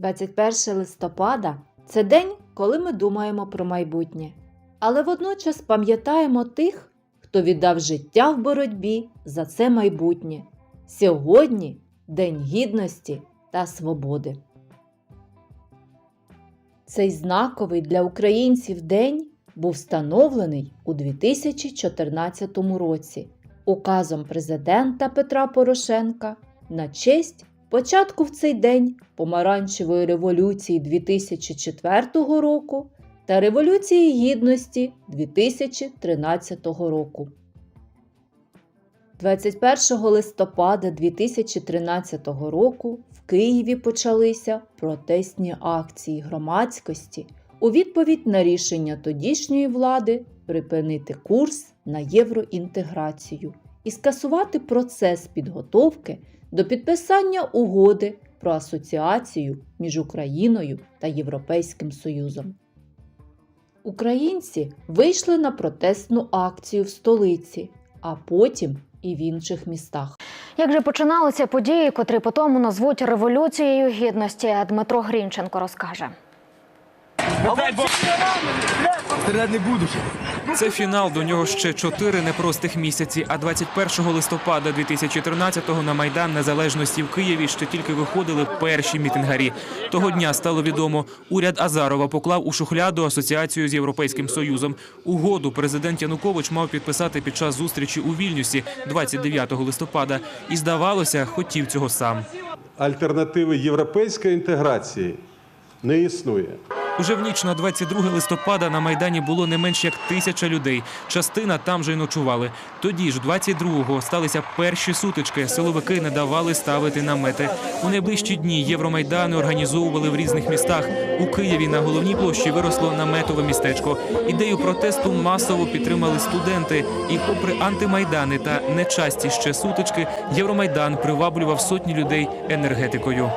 21 листопада це день, коли ми думаємо про майбутнє, але водночас пам'ятаємо тих, хто віддав життя в боротьбі за це майбутнє. Сьогодні День Гідності та Свободи. Цей знаковий для українців день був встановлений у 2014 році указом президента Петра Порошенка на честь початку в цей день помаранчевої революції 2004 року та Революції Гідності 2013 року. 21 листопада 2013 року в Києві почалися протестні акції громадськості у відповідь на рішення тодішньої влади припинити курс на євроінтеграцію і скасувати процес підготовки до підписання угоди про асоціацію між Україною та Європейським Союзом. Українці вийшли на протестну акцію в столиці, а потім і в інших містах. Як же починалися події, котрі потім назвуть революцією гідності, Дмитро Грінченко розкаже. Стріляти не будеш. Це фінал. До нього ще чотири непростих місяці. А 21 листопада 2013-го на майдан незалежності в Києві ще тільки виходили перші мітингарі. Того дня стало відомо. Уряд Азарова поклав у шухляду асоціацію з європейським союзом. Угоду президент Янукович мав підписати під час зустрічі у Вільнюсі 29 листопада. І здавалося, хотів цього сам. Альтернативи європейської інтеграції не існує. Уже в ніч на 22 листопада на майдані було не менш як тисяча людей. Частина там же й ночували. Тоді ж, 22-го, сталися перші сутички. Силовики не давали ставити намети. У найближчі дні Євромайдани організовували в різних містах. У Києві на головній площі виросло наметове містечко. Ідею протесту масово підтримали студенти. І, попри антимайдани та нечасті ще сутички, Євромайдан приваблював сотні людей енергетикою.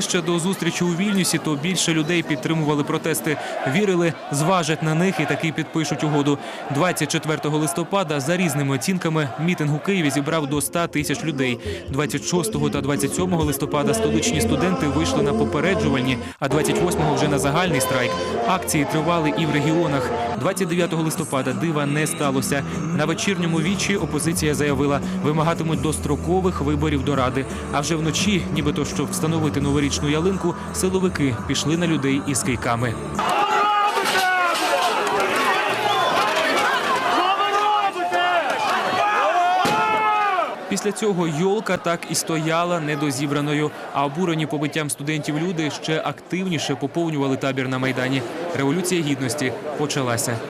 Ближче до зустрічі у Вільнюсі, то більше людей підтримували протести. Вірили, зважать на них і таки підпишуть угоду. 24 листопада за різними оцінками мітинг у Києві зібрав до 100 тисяч людей. 26 та 27 листопада столичні студенти вийшли на попереджувальні, а 28-го вже на загальний страйк. Акції тривали і в регіонах. 29 листопада дива не сталося. На вечірньому вічі опозиція заявила, вимагатимуть дострокових виборів до ради. А вже вночі, нібито щоб встановити новорічну ялинку, силовики пішли на людей із кийками. Після цього йолка так і стояла недозібраною. А обурені побиттям студентів люди ще активніше поповнювали табір на майдані. Революція гідності почалася.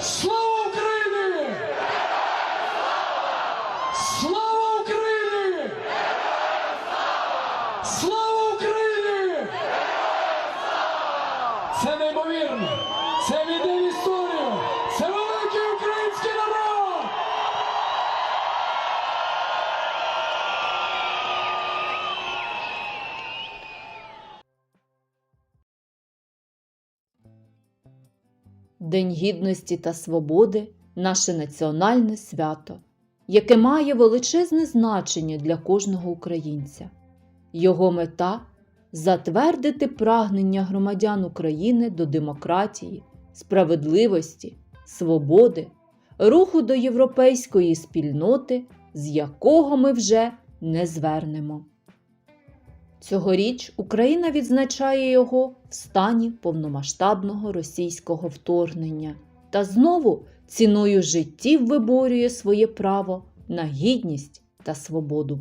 Слава Україні! Слава Україні! Слава Україні! Це неймовірно! Це війде в День гідності та свободи наше національне свято, яке має величезне значення для кожного українця. Його мета затвердити прагнення громадян України до демократії, справедливості, свободи, руху до європейської спільноти, з якого ми вже не звернемо. Цьогоріч Україна відзначає його в стані повномасштабного російського вторгнення та знову ціною життів виборює своє право на гідність та свободу.